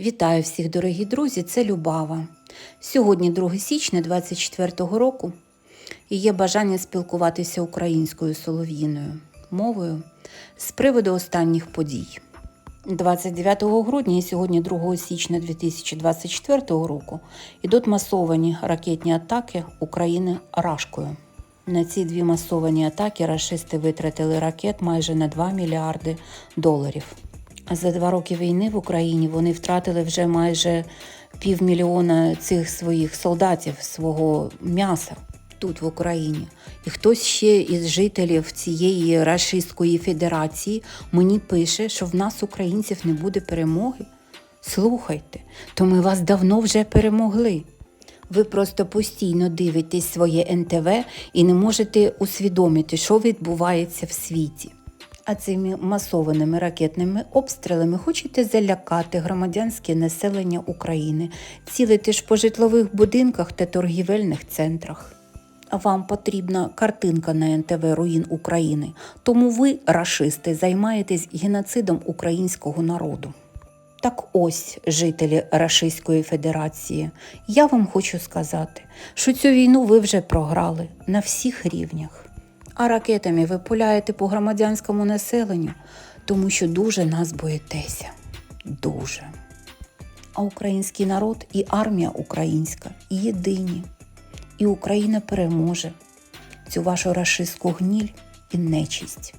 Вітаю всіх, дорогі друзі! Це Любава. Сьогодні 2 січня 24-го року і є бажання спілкуватися українською солов'їною мовою з приводу останніх подій. 29 грудня і сьогодні 2 січня 2024 року ідуть масовані ракетні атаки України Рашкою. На ці дві масовані атаки рашисти витратили ракет майже на 2 мільярди доларів. За два роки війни в Україні вони втратили вже майже півмільйона цих своїх солдатів, свого м'яса тут в Україні. І хтось ще із жителів цієї Рашистської Федерації мені пише, що в нас, українців, не буде перемоги. Слухайте, то ми вас давно вже перемогли. Ви просто постійно дивитесь своє НТВ і не можете усвідомити, що відбувається в світі. А цими масованими ракетними обстрілами хочете залякати громадянське населення України, цілити ж по житлових будинках та торгівельних центрах. Вам потрібна картинка на НТВ Руїн України, тому ви, рашисти, займаєтесь геноцидом українського народу. Так ось, жителі Рашистської Федерації, я вам хочу сказати, що цю війну ви вже програли на всіх рівнях. А ракетами ви пуляєте по громадянському населенню, тому що дуже нас боїтеся. Дуже. А український народ і армія українська єдині. І Україна переможе цю вашу рашистську гніль і нечисть.